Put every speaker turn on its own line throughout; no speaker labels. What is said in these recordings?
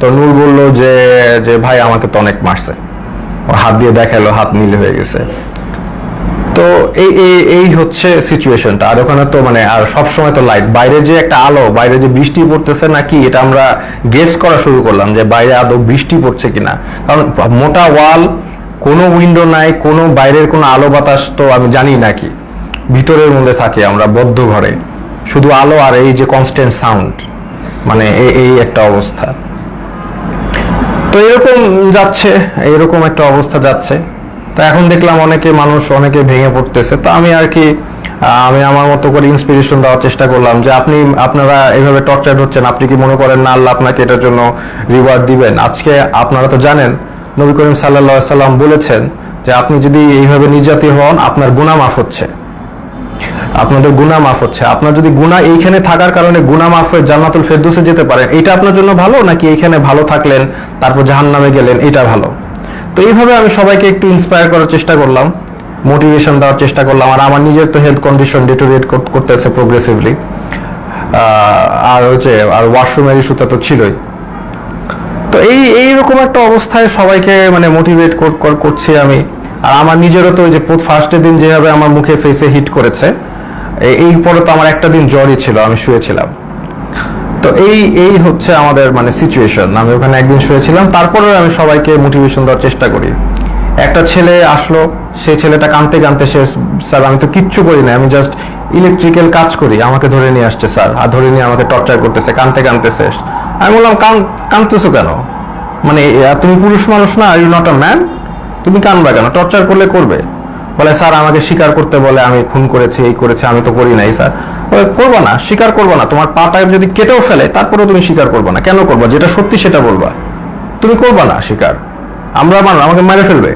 তো নূর বলল যে যে ভাই আমাকে তো অনেক মারছে। হাত দিয়ে দেখাল হাত নীল হয়ে গেছে। তো এই এই হচ্ছে সিচুয়েশনটা আর ওখানে তো মানে আর সব সময় তো লাইট বাইরে যে একটা আলো, বাইরে যে বৃষ্টি পড়তেছে নাকি, এটা আমরা গেস করা শুরু করলাম যে বাইরে আদৌ বৃষ্টি পড়ছে কিনা। কারণ মোটা ওয়াল, কোনো উইন্ডো নাই, কোনো বাইরের কোনো আলো বাতাস তো আমি জানি নাকি ভিতরের মধ্যে থাকি আমরা, বদ্ধ ঘরে। শুধু আলো আর এই যে কনস্ট্যান্ট সাউন্ড মানে এই একটা অবস্থা। তো এরকম যাচ্ছে, এরকম একটা অবস্থা যাচ্ছে। তো এখন দেখলাম অনেকে মানুষ অনেকে ভেঙে পড়তেছে। তো আমি আর কি আমি আমার মতো করে ইন্সপিরেশন দেওয়ার চেষ্টা করলাম যে আপনি, আপনারা এভাবে টর্চার হচ্ছেন, আপনি কি মনে করেন না আল্লাহ আপনাকে এটার জন্য রিওয়ার্ড দিবেন? আজকে আপনারা তো জানেন, নবী করিম সাল্লাহ সাল্লাম বলেছেন যে আপনি যদি এইভাবে নির্যাতিত হন, আপনার গুণা মাফ হচ্ছে। আপনাদের গুনাহ মাফ হচ্ছে। আপনার যদি গুনাহ এইখানে থাকার কারণে গুনাহ মাফ হয়ে জান্নাতুল ফেরদৌসে যেতে পারেন, এটা আপনার জন্য ভালো নাকি এইখানে ভালো থাকলেন, তারপর জাহান্নামে গেলেন, এটা ভালো? তো এইভাবে আমি সবাইকে একটু ইন্সপায়ার করার চেষ্টা করলাম মোটিভেশন দেওয়ার চেষ্টা করলাম, আর আমার নিজের তো হেলথ কন্ডিশন ডিটোরিয়েট করতেছে প্রোগ্রেসিভলি আর হচ্ছে, আর ওয়াশরুমের ইস্যুটা তো ছিলই। তো এই, এইরকম একটা অবস্থায় সবাইকে মানে মোটিভেট করছি আমি। আর আমার নিজেরও তো ওই যে ফার্স্টের দিন যেভাবে আমার মুখে ফেসে হিট করেছে এই- পরে তো আমার একটা দিন জ্বরই ছিল, আমি শুয়েছিলাম। তো এই এই হচ্ছে আমাদের মানে সিচুয়েশন আমি ওখানে একদিন শুয়েছিলাম তারপরে আমি সবাইকে মোটিভেশন দেওয়ার চেষ্টা করি। একটা ছেলে আসলো সেই ছেলেটা কানতে কানতে সে, স্যার, আমি তো কিচ্ছু করি না, আমি জাস্ট ইলেকট্রিক্যাল কাজ করি, আমাকে ধরে নিয়ে আসছে, স্যার, আর ধরে নিয়ে আমাকে টর্চার করতেছে, কানতে শেষ আমি বললাম, কান, কানতেছো কেন? মানে তুমি পুরুষ মানুষ না are you not a man তুমি কানবা কেন? টর্চার করলে করবে। বলে স্যার আমাকে স্বীকার করতে বলে আমি খুন করেছি এই করেছি আমি তো করি নাই স্যার। বলে, করবা না স্বীকার করবা না। তোমার পাটা যদি কেটেও ফেলে তারপরেও তুমি স্বীকার করবা না। কেন করবা? যেটা সত্যি সেটা বলবা। তুমি করবা না স্বীকার। আমরা মান আমাকে মেরে ফেলবে।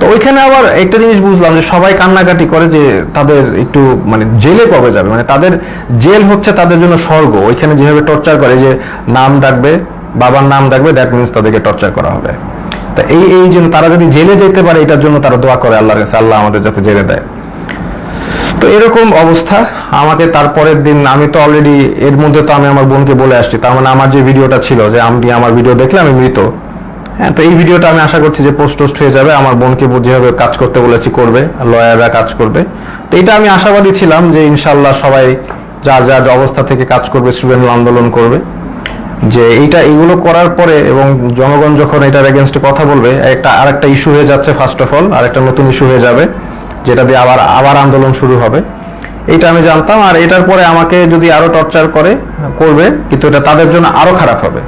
তো ওইখানে আবার একটা জিনিস বুঝলাম যে সবাই কান্নাকাটি করে যে তাদের একটু মানে জেলে কবে যাবে? মানে তাদের জেল হচ্ছে তাদের জন্য স্বর্গ। ওইখানে যেভাবে টর্চার করে যে নাম ডাকবে বাবার নাম ডাকবে দ্যাট মিনস তাদেরকে টর্চার করা হবে। তা এই এই জন্য তারা যদি জেলে যেতে পারে, এটার জন্য তারা দোয়া করে আল্লাহর কাছে, আল্লাহ আমাদের যাতে জেলে দেয়। তো এরকম অবস্থা। আমাকে তারপরের দিন, আমি তো অলরেডি এর মধ্যে তো আমি আমার বোনকে বলে আসছি। তার মানে আমার যে ভিডিওটা ছিল, যে আমি আমার ভিডিও দেখলে আমি মৃত? হ্যাঁ তো এই ভিডিওটা আমি আশা করছি যে পোস্ট টোস্ট হয়ে যাবে। আমার বোনকে যেভাবে কাজ করতে বলেছি, করবে। লয়াররা কাজ করবে। তো এটা আমি আশাবাদী ছিলাম যে ইনশাল্লাহ সবাই যার যার অবস্থা থেকে কাজ করবে স্টুডেন্ট আন্দোলন করবে। যে এইটা এগুলো করার পরে এবং জনগণ যখন এটার এগেনস্টে কথা বলবে, একটা আর একটা ইস্যু হয়ে যাচ্ছে ফার্স্ট অফ অল আর একটা নতুন ইস্যু হয়ে যাবে, যেটা দিয়ে আবার আবার আন্দোলন শুরু হবে। এটা আমি জানতাম আর এটার পরে আমাকে যদি আরও টর্চার করে, করবে, কিন্তু এটা তাদের জন্য আরও খারাপ হবে।